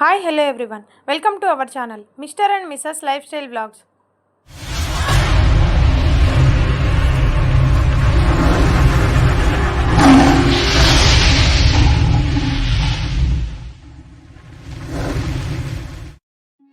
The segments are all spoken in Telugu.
Hi hello everyone welcome to our channel mister and Mrs life style blogs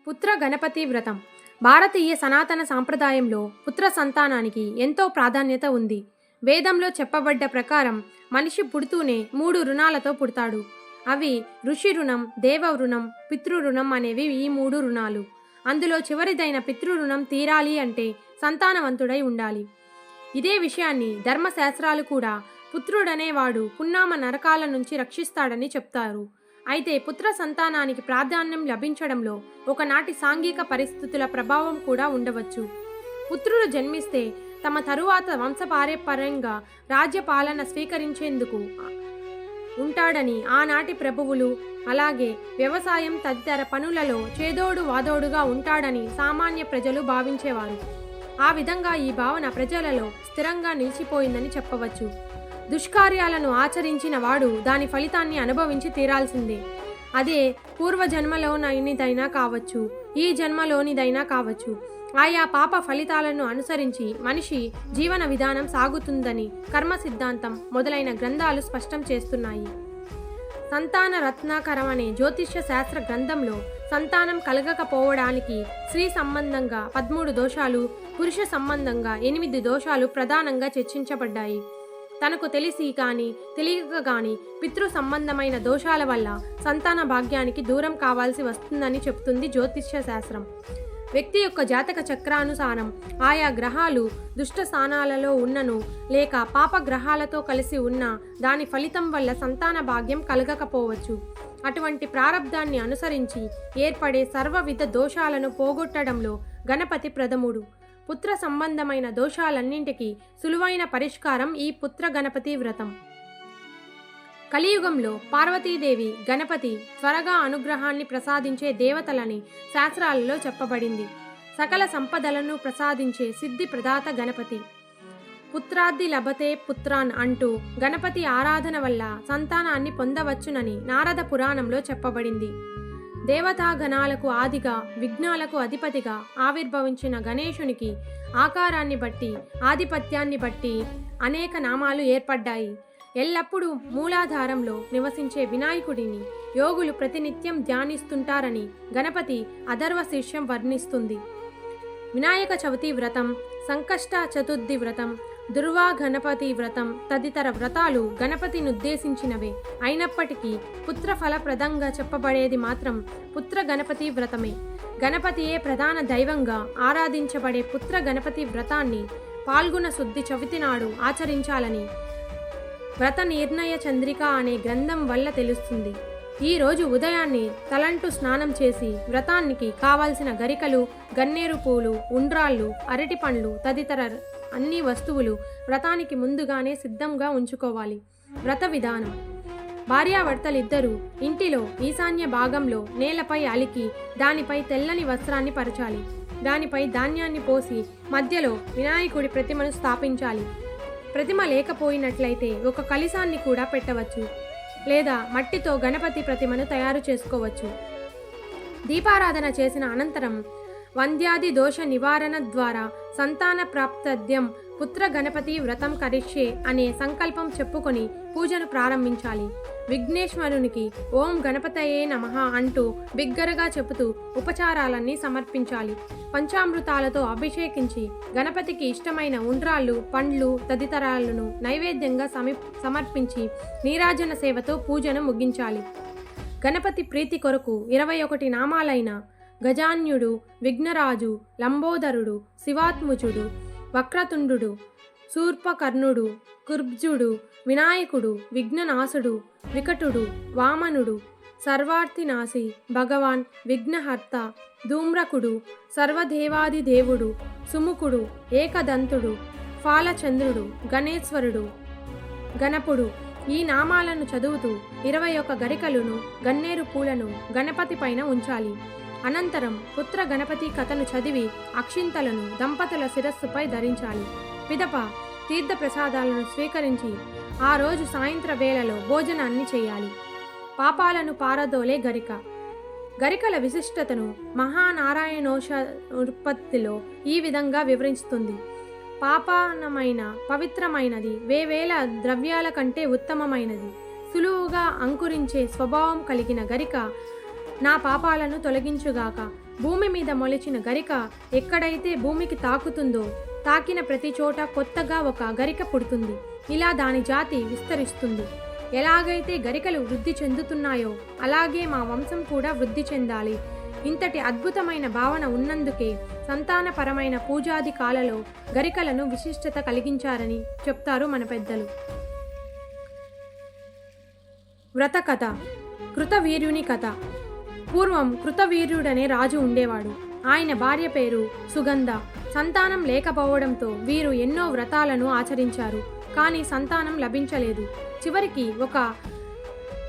Putra Ganapati Vratam. భారతీయ సనాతన సాంప్రదాయంలో పుత్ర సంతానానికి ఎంతో ప్రాధాన్యత ఉంది. వేదంలో చెప్పబడ్డ ప్రకారం మనిషి పుడుతూనే మూడు రుణాలతో పుడతాడు. అవి ఋషి రుణం దేవ రుణం పితృ అనేవి ఈ మూడు రుణాలు. అందులో చివరిదైన పితృరుణం తీరాలి అంటే సంతానవంతుడై ఉండాలి. ఇదే విషయాన్ని ధర్మశాస్త్రాలు కూడా పుత్రుడనేవాడు పున్నామ నరకాల నుంచి రక్షిస్తాడని చెప్తారు. అయితే పుత్ర సంతానానికి ప్రాధాన్యం లభించడంలో ఒకనాటి సాంఘిక పరిస్థితుల ప్రభావం కూడా ఉండవచ్చు. పుత్రుడు జన్మిస్తే తమ తరువాత వంశపారంపర్యంగా రాజ్యపాలన స్వీకరించేందుకు ఉంటాడని ఆనాటి ప్రభువులు అలాగే వ్యవసాయం తదితర పనులలో చేదోడు వాదోడుగా ఉంటాడని సామాన్య ప్రజలు భావించేవారు. ఆ విధంగా ఈ భావన ప్రజలలో స్థిరంగా నిలిచిపోయిందని చెప్పవచ్చు. దుష్కార్యాలను ఆచరించిన వాడు దాని ఫలితాన్ని అనుభవించి తీరాల్సిందే. అదే పూర్వజన్మలోనైనదైనా కావచ్చు ఈ జన్మలోనిదైనా కావచ్చు. ఆయా పాప ఫలితాలను అనుసరించి మనిషి జీవన విధానం సాగుతుందని కర్మ సిద్ధాంతం మొదలైన గ్రంథాలు స్పష్టం చేస్తున్నాయి. సంతాన రత్నాకరం అనే జ్యోతిష్య శాస్త్ర గ్రంథంలో సంతానం కలగకపోవడానికి స్త్రీ సంబంధంగా పదమూడు దోషాలు పురుష సంబంధంగా ఎనిమిది దోషాలు ప్రధానంగా చర్చించబడ్డాయి. తనకు తెలిసి కానీ తెలియక కానీ పితృ సంబంధమైన దోషాల వల్ల సంతాన భాగ్యానికి దూరం కావాల్సి వస్తుందని చెప్తుంది జ్యోతిష్య శాస్త్రం. వ్యక్తి యొక్క జాతక చక్రానుసారం ఆయా గ్రహాలు దుష్ట స్థానాలలో ఉన్నను లేక పాప గ్రహాలతో కలిసి ఉన్న దాని ఫలితం వల్ల సంతాన భాగ్యం కలగకపోవచ్చు. అటువంటి ప్రారంధాన్ని అనుసరించి ఏర్పడే సర్వవిధ దోషాలను పోగొట్టడంలో గణపతి ప్రథముడు. పుత్ర సంబంధమైన దోషాలన్నింటికీ సులువైన పరిష్కారం ఈ పుత్ర గణపతి వ్రతం. కలియుగంలో పార్వతీదేవి గణపతి త్వరగా అనుగ్రహాన్ని ప్రసాదించే దేవతలని శాస్త్రాలలో చెప్పబడింది. సకల సంపదలను ప్రసాదించే సిద్ధి ప్రదాత గణపతి. పుత్రాద్ది లభతే పుత్రాన్ అంటూ గణపతి ఆరాధన వల్ల సంతానాన్ని పొందవచ్చునని నారద పురాణంలో చెప్పబడింది. దేవతాగణాలకు ఆదిగా విఘ్నాలకు అధిపతిగా ఆవిర్భవించిన గణేశునికి ఆకారాన్ని బట్టి ఆధిపత్యాన్ని బట్టి అనేక నామాలు ఏర్పడ్డాయి. ఎల్లప్పుడూ మూలాధారంలో నివసించే వినాయకుడిని యోగులు ప్రతినిత్యం ధ్యానిస్తుంటారని గణపతి అధర్వ శిష్యం వర్ణిస్తుంది. వినాయక చవితి వ్రతం సంకష్ట చతుర్థి వ్రతం దుర్వా గణపతి వ్రతం తదితర వ్రతాలు గణపతిని ఉద్దేశించినవే అయినప్పటికీ పుత్ర ఫలప్రదంగా చెప్పబడేది మాత్రం పుత్ర గణపతి వ్రతమే. గణపతియే ప్రధాన దైవంగా ఆరాధించబడే పుత్ర గణపతి వ్రతాన్ని పాల్గొన శుద్ధి చవితి నాడు ఆచరించాలని వ్రత నిర్ణయ చంద్రిక అనే గ్రంథం వల్ల తెలుస్తుంది. ఈ రోజు ఉదయాన్నే తలంటు స్నానం చేసి వ్రతానికి కావాల్సిన గరికలు గన్నేరు పూలు ఉండ్రాళ్ళు అరటి పండ్లు తదితర అన్ని వస్తువులు వ్రతానికి ముందుగానే సిద్ధంగా ఉంచుకోవాలి. వ్రత విధానం. భార్యాభర్తలిద్దరూ ఇంటిలో ఈశాన్య భాగంలో నేలపై అలికి దానిపై తెల్లని వస్త్రాన్ని పరచాలి. దానిపై ధాన్యాన్ని పోసి మధ్యలో వినాయకుడి ప్రతిమను స్థాపించాలి. ప్రతిమ లేకపోయినట్లయితే ఒక కలిసాన్ని కూడా పెట్టవచ్చు లేదా మట్టితో గణపతి ప్రతిమను తయారు చేసుకోవచ్చు. దీపారాధన చేసిన అనంతరం వంద్యాది దోష నివారణ ద్వారా సంతాన ప్రాప్తద్యం పుత్ర గణపతి వ్రతం కరిష్యే అనే సంకల్పం చెప్పుకొని పూజను ప్రారంభించాలి. విఘ్నేశ్వరునికి ఓం గణపతయే నమ అంటూ బిగ్గరగా చెబుతూ ఉపచారాలన్నీ సమర్పించాలి. పంచామృతాలతో అభిషేకించి గణపతికి ఇష్టమైన ఉండ్రాళ్ళు పండ్లు తదితరాలను నైవేద్యంగా సమీ సమర్పించి నీరాజన సేవతో పూజను ముగించాలి. గణపతి ప్రీతి కొరకు ఇరవై ఒకటి నామాలైన గజాన్యుడు విఘ్నరాజు లంబోదరుడు శివాత్ముజుడు వక్రతుండు శూర్పకర్ణుడు కుర్బ్జుడు వినాయకుడు విఘ్ననాశుడు వికటుడు వామనుడు సర్వార్థినాశి భగవాన్ విఘ్నహర్త ధూమ్రకుడు సర్వదేవాది దేవుడు సుముఖుడు ఏకదంతుడు ఫాలచంద్రుడు గణేశ్వరుడు గణపుడు. ఈ నామాలను చదువుతూ ఇరవై ఒక్క గరికలను గన్నేరు పూలను గణపతి పైన ఉంచాలి. అనంతరం పుత్ర గణపతి కథను చదివి అక్షింతలను దంపతుల శిరస్సుపై ధరించాలి. పిదప తీర్థ ప్రసాదాలను స్వీకరించి ఆ రోజు సాయంత్ర వేళలో భోజనాన్ని చేయాలి. పాపాలను పారదోలే గరిక. గరికల విశిష్టతను మహానారాయణోష ఉత్పత్తిలో ఈ విధంగా వివరిస్తుంది. పాపానమైన పవిత్రమైనది వేవేల ద్రవ్యాల కంటే ఉత్తమమైనది. సులువుగా అంకురించే స్వభావం కలిగిన గరిక నా పాపాలను తొలగించుగాక. భూమి మీద మొలిచిన గరిక ఎక్కడైతే భూమికి తాకుతుందో తాకిన ప్రతి చోట కొత్తగా ఒక గరిక పుడుతుంది. ఇలా దాని జాతి విస్తరిస్తుంది. ఎలాగైతే గరికలు వృద్ధి చెందుతున్నాయో అలాగే మా వంశం కూడా వృద్ధి చెందాలి. ఇంతటి అద్భుతమైన భావన ఉన్నందుకే సంతానపరమైన పూజాది కాలలో గరికలను విశిష్టత కలిగించారని చెప్తారు మన పెద్దలు. వ్రత కథ కృతవీర్యుని కథ. పూర్వం కృతవీర్యుడనే రాజు ఉండేవాడు. ఆయన భార్య పేరు సుగంధ. సంతానం లేకపోవడంతో వీరు ఎన్నో వ్రతాలను ఆచరించారు కానీ సంతానం లభించలేదు. చివరికి ఒక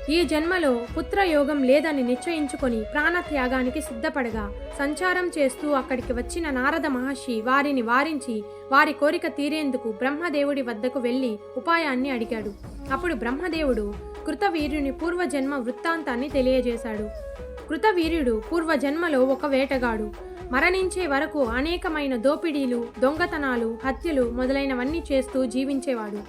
ఈ జన్మలో పుత్రయోగం లేదని నిశ్చయించుకొని ప్రాణత్యాగానికి సిద్ధపడగా సంచారం చేస్తూ అక్కడికి వచ్చిన నారద మహర్షి వారిని వారించి వారి కోరిక తీరేందుకు బ్రహ్మదేవుడి వద్దకు వెళ్ళి ఉపాయాన్ని అడిగాడు. అప్పుడు బ్రహ్మదేవుడు కృతవీర్యుని పూర్వజన్మ వృత్తాంతాన్ని తెలియజేశాడు. కృతవీర్యుడు పూర్వజన్మలో ఒక వేటగాడు. మరణించే వరకు అనేకమైన దోపిడీలు దొంగతనాలు హత్యలు మొదలైనవన్నీ చేస్తూ జీవించేవాడు.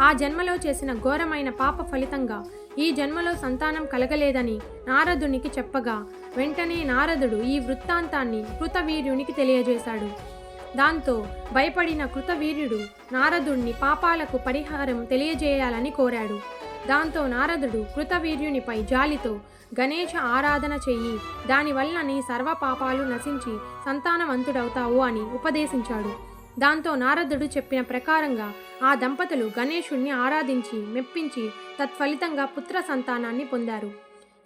ఆ జన్మలో చేసిన ఘోరమైన పాప ఫలితంగా ఈ జన్మలో సంతానం కలగలేదని నారదునికి చెప్పగా వెంటనే నారదుడు ఈ వృత్తాంతాన్ని కృతవీర్యునికి తెలియజేశాడు. దాంతో భయపడిన కృతవీర్యుడు నారదుణ్ణి పాపాలకు పరిహారం తెలియజేయాలని కోరాడు. దాంతో నారదుడు కృతవీర్యునిపై జాలితో గణేష ఆరాధన చెయ్యి దానివల్ల నీ సర్వ పాపాలు నశించి సంతానవంతుడవుతావు అని ఉపదేశించాడు. దాంతో నారదుడు చెప్పిన ప్రకారంగా ఆ దంపతులు గణేశుణ్ణి ఆరాధించి మెప్పించి తత్ఫలితంగా పుత్ర సంతానాన్ని పొందారు.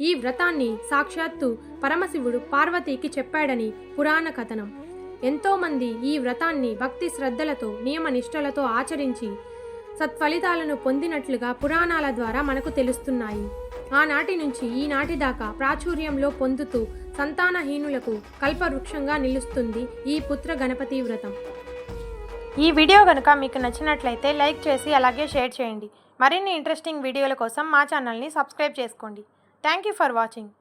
ఈ వ్రతాన్ని సాక్షాత్తు పరమశివుడు పార్వతీకి చెప్పాడని పురాణ కథనం. ఎంతోమంది ఈ వ్రతాన్ని భక్తి శ్రద్ధలతో నియమనిష్టలతో ఆచరించి సత్ఫలితాలను పొందినట్లుగా పురాణాల ద్వారా మనకు తెలుస్తున్నాయి. ఆనాటి నుంచి ఈనాటి దాకా ప్రాచుర్యంలో పొందుతూ సంతానహీనులకు కల్పవృక్షంగా నిలుస్తుంది ఈ పుత్ర గణపతి వ్రతం. ఈ వీడియో కనుక మీకు నచ్చినట్లయితే లైక్ చేసి అలాగే షేర్ చేయండి. మరిన్ని ఇంట్రెస్టింగ్ వీడియోల కోసం మా ఛానల్ని సబ్స్క్రైబ్ చేసుకోండి. Thank you for watching.